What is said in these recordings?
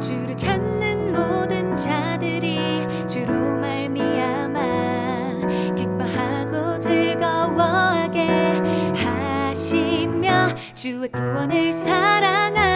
주를 찾는 모든 자들이 주로 말미암아 기뻐하고 즐거워하게 하시며 주의 구원을 사랑하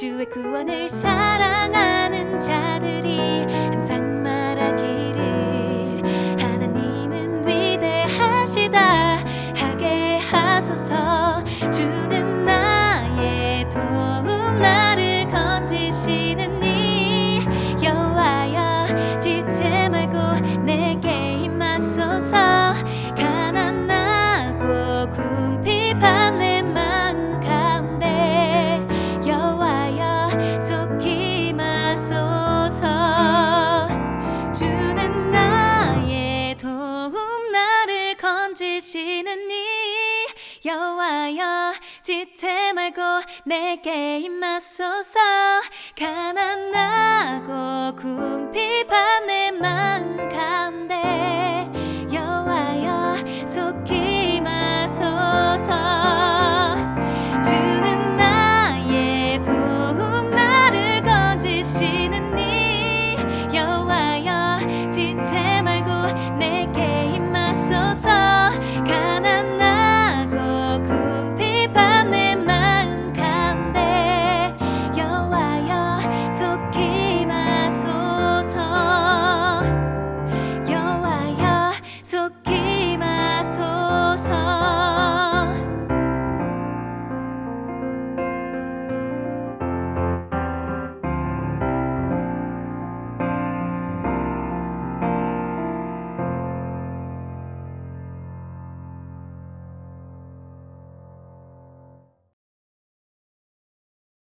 주의 구원을 사랑하는 자들이 항상 말하기를 하나님은 위대하시다. 하게 하소서. 주 여호와여 지체 말고 내게 임하소서. 가난